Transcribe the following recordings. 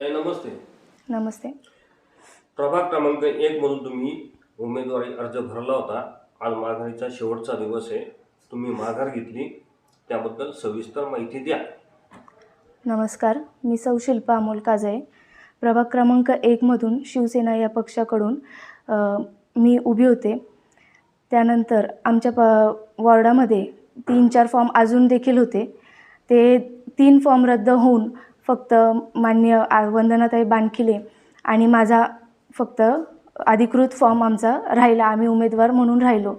नमस्ते. नमस्ते. प्रभाग क्रमांक एक म्हणून तुम्ही उमेदवारी अर्ज भरला होता. आज माघारीचा शेवटचा दिवस आहे. तुम्ही माघार घेतली. त्याबद्दल सविस्तर माहिती द्या. नमस्कार. मी सौ शिल्पा अमोल काजळे. प्रभाग क्रमांक एकमधून शिवसेना या पक्षाकडून अ, मी उभी होते. त्यानंतर आमच्या प वॉर्डामध्ये तीन चार फॉर्म अजून देखील होते. ते तीन फॉर्म रद्द होऊन फक्त मान्य आ- वंदनाताई बानखिले आणि माझा फक्त अधिकृत फॉर्म आमचा राहिला. आम्ही उमेदवार म्हणून राहिलो.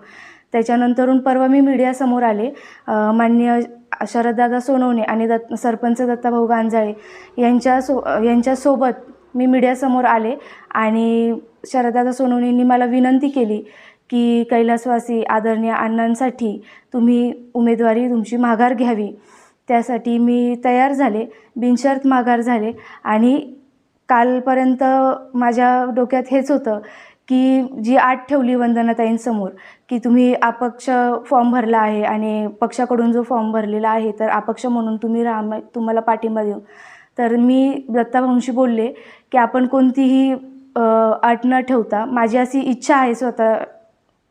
त्याच्यानंतरून परवा मी मीडियासमोर आले. मान्य शरददादा सोनवणे आणि दत्त सरपंच दत्ताभाऊ गांजाळे यांच्या सो यांच्यासोबत मी मीडियासमोर आले आणि शरददादा सोनवणेंनी मला विनंती केली की कैलासवासी आदरणीय अण्णांसाठी तुम्ही उमेदवारी तुमची माघार घ्यावी. त्यासाठी मी तयार झाले बिनशर्त माघार झाले. आणि कालपर्यंत माझ्या डोक्यात हेच होतं की जी आठ ठेवली वंदनाताईंसमोर की तुम्ही अपक्ष फॉर्म भरला आहे आणि पक्षाकडून जो फॉर्म भरलेला आहे तर अपक्ष म्हणून तुम्ही राहा तुम्हाला पाठिंबा देऊ. तर मी दत्ताभाऊंशी बोलले की आपण कोणतीही अट न ठेवता माझी अशी इच्छा आहे स्वतः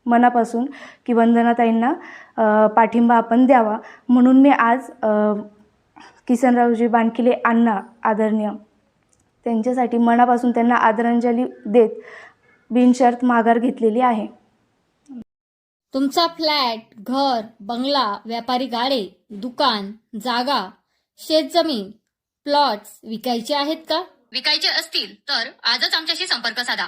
मनापासून की वंदनाताईंना पाठिंबा आपण द्यावा. म्हणून मी आज किसनरावजी बानकिले अण्णा आदरणीय त्यांच्यासाठी मनापासून त्यांना आदरांजली देत बिनशर्त माघार घेतलेली आहे. तुमचा फ्लॅट घर बंगला व्यापारी गाडे दुकान जागा शेतजमीन प्लॉट्स विकायचे आहेत का? विकायचे असतील तर आजच आमच्याशी संपर्क साधा.